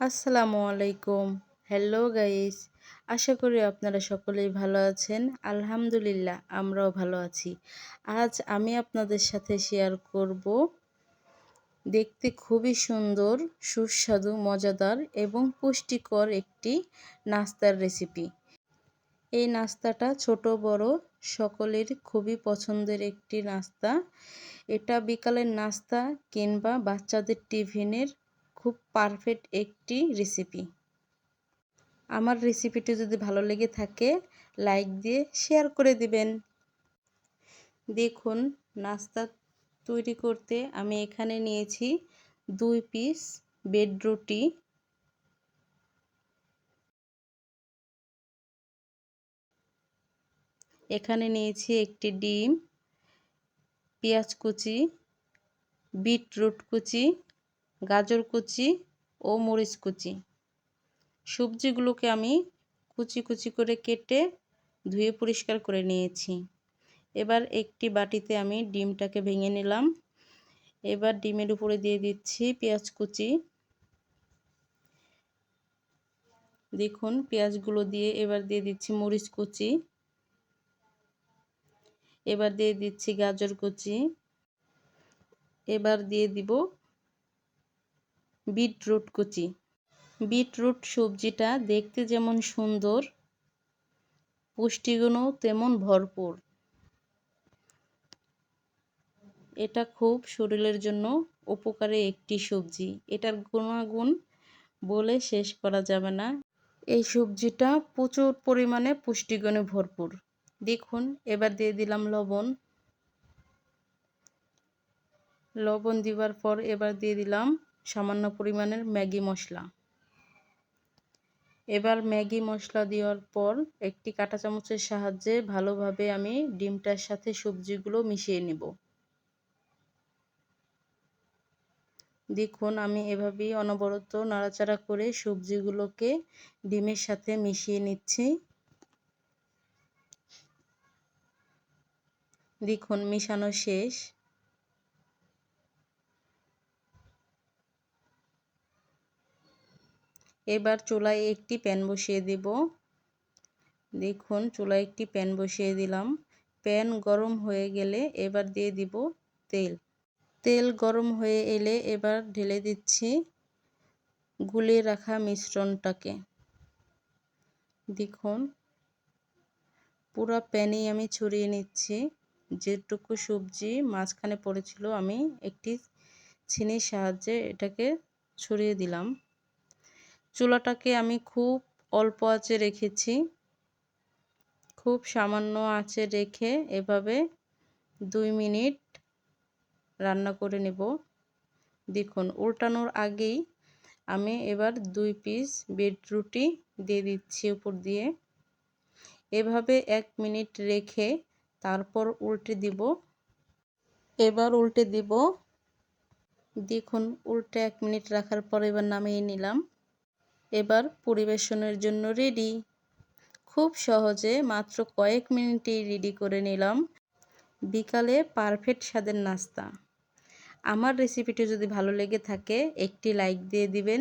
আসসালামু আলাইকুম। Hello guys আশা করি আপনারা সকলেই ভালো আছেন। আলহামদুলিল্লাহ, আমরাও ভালো আছি। আজ আমি আপনাদের সাথে শেয়ার করব দেখতে খুবই সুন্দর, সুস্বাদু, মজাদার এবং পুষ্টিকর একটি নাস্তার রেসিপি এই নাস্তাটা ছোট, বড়, সকলের খুবই পছন্দের একটি নাস্তা। এটা বিকালের নাস্তা কিংবা বাচ্চাদের টিফিনের খুব পারফেক্ট একটি রেসিপি আমার রেসিপিটি যদি ভালো লেগে থাকে লাইক দিয়ে শেয়ার করে দিবেন। দেখুন, নাস্তা তৈরি করতে আমি এখানে নিয়েছি দুই পিস বেড রুটি। এখানে নিয়েছি একটি ডিম, পেঁয়াজ কুচি, বিটরুট কুচি। গাজর কুচি ও মরিচ কুচি। সবজিগুলোকে আমি কুচি কুচি করে কেটে ধুয়ে পরিষ্কার করে নিয়েছি। এবার একটি বাটিতে আমি ডিমটাকে ভেঙে নিলাম। এবার ডিমের উপরে দিয়ে দিচ্ছি পেঁয়াজ কুচি। দেখুন, পেঁয়াজগুলো দিয়ে এবার দিয়ে দিচ্ছি মরিচ কুচি। এবার দিয়ে দিচ্ছি গাজর কুচি। এবার দিয়ে দিব বিটরুট কুচি। বিটরুট সবজিটা দেখতে যেমন সুন্দর, পুষ্টিগুণও তেমন ভরপুর। এটা খুব শরীরের জন্য উপকারী একটি সবজি। এটার গুণাগুণ বলে শেষ করা যাবে না। এই সবজিটা প্রচুর পরিমাণে পুষ্টিগুণে ভরপুর। দেখুন, এবার দিয়ে দিলাম লবণ। লবণ দেওয়ার পর এবার দিয়ে দিলাম সামান্য পরিমাণের ম্যাগি মশলা। এবার ম্যাগি মশলা দেওয়ার পর একটি কাঁটা চামচের সাহায্যে ভালোভাবে আমি ডিমটার সাথে সবজিগুলো মিশিয়ে নেব। দেখুন, আমি এভাবেই অনবরত নাড়াচাড়া করে সবজিগুলোকে ডিমের সাথে মিশিয়ে নিচ্ছি। দেখুন, মিশানো শেষ। এবার চুলায় একটি প্যান বসিয়ে দেব। দেখুন, চুলায় একটি প্যান বসিয়ে দিলাম। প্যান গরম হয়ে গেলে এবার দিয়ে দিব তেল। তেল গরম হয়ে এলে এবার ঢেলে দিচ্ছি গুলিয়ে রাখা মিশ্রণটাকে। দেখুন, পুরো প্যানেই আমি ছড়িয়ে নিচ্ছি। যেটুকু সবজি মাঝখানে পড়েছিল, আমি একটি ছিনির সাহায্যে এটাকে ছড়িয়ে দিলাম। চুলাটাকে আমি খুব অল্প আঁচে রেখেছি। খুব সামান্য আঁচে রেখে এভাবে দুই মিনিট রান্না করে নেব। দেখুন, উল্টানোর আগেই আমি এবার দুই পিস বেড রুটি দিয়ে দিচ্ছি উপর দিয়ে। এভাবে এক মিনিট রেখে তারপর উল্টে দিব। এবার উল্টে দিব। দেখুন, উল্টে এক মিনিট রাখার পর এবার নামিয়ে নিলাম। এবার পরিবেশনের জন্য রেডি খুব সহজে মাত্র কয়েক মিনিটেই রেডি করে নিলাম। বিকালে পারফেক্ট স্বাদের নাস্তা। আমার রেসিপিটি যদি ভালো লেগে থাকে, একটি লাইক দিয়ে দিবেন।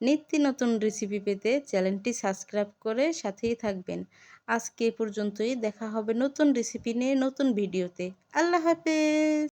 নিত্য নতুন রেসিপি পেতে চ্যানেলটি সাবস্ক্রাইব করে সাথেই থাকবেন। আজকে এ পর্যন্তই। দেখা হবে নতুন রেসিপি নিয়ে নতুন ভিডিওতে আল্লাহ হাফেজ!